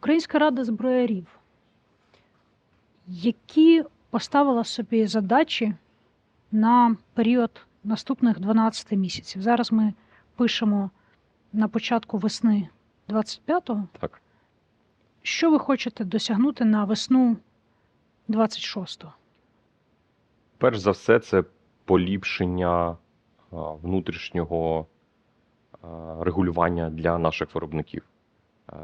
Українська рада зброярів, які поставила собі задачі на період наступних 12 місяців. Зараз ми пишемо на початку весни 25-го. Так. Що ви хочете досягнути на весну 26-го? Перш за все, це поліпшення внутрішнього регулювання для наших виробників. Е,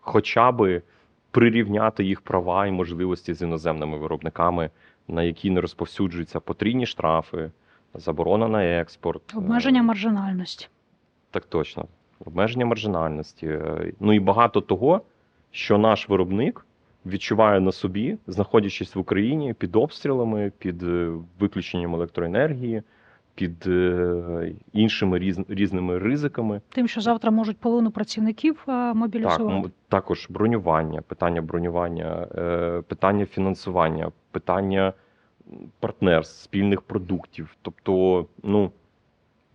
Хоча би прирівняти їх права і можливості з іноземними виробниками, на які не розповсюджуються потрійні штрафи, заборона на експорт. е, Обмеження маржинальності. Так точно. Обмеження маржинальності. Е, Ну і багато того, що наш виробник відчуває на собі, знаходячись в Україні під обстрілами, під виключенням електроенергії, під е, іншими різ, різними ризиками. Тим, що завтра можуть половину працівників е, Так, також бронювання, питання бронювання, е, питання фінансування, питання партнерств, спільних продуктів. Тобто, ну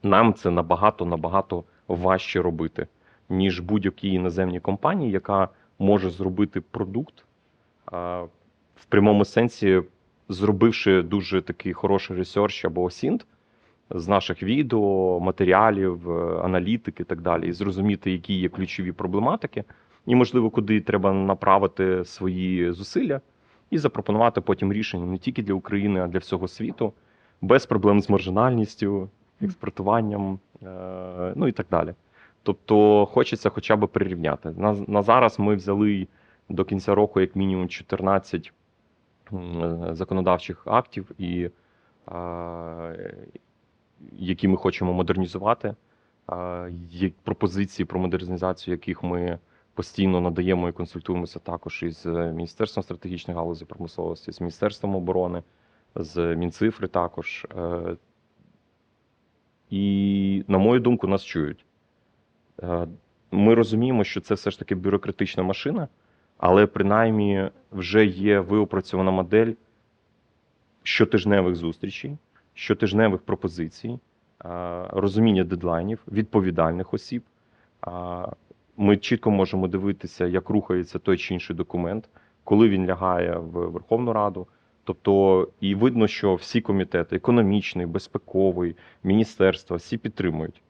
нам це набагато набагато важче робити, ніж будь-якій іноземній компанії, яка може зробити продукт в прямому сенсі, зробивши дуже такий хороший ресерч або осінт з наших відео, матеріалів, е, аналітики і так далі, і зрозуміти, які є ключові проблематики, і, можливо, куди треба направити свої зусилля, і запропонувати потім рішення не тільки для України, а для всього світу, без проблем з маржинальністю, експортуванням, е, ну і так далі. Тобто хочеться хоча б прирівняти. На, на зараз ми взяли до кінця року як мінімум 14 е, законодавчих актів, і, які ми хочемо модернізувати. Є пропозиції про модернізацію, яких ми постійно надаємо і консультуємося також із е, Міністерством стратегічної галузі промисловості, з Міністерством оборони, з Мінцифри також. Е, І, на мою думку, нас чують. Е, Ми розуміємо, що це все ж таки бюрократична машина, але принаймні вже є виопрацьована модель щотижневих зустрічей, щотижневих пропозицій, розуміння дедлайнів, відповідальних осіб. Ми чітко можемо дивитися, як рухається той чи інший документ, коли він лягає в Верховну Раду. Тобто, і видно, що всі комітети економічний, безпековий, міністерства, всі підтримують.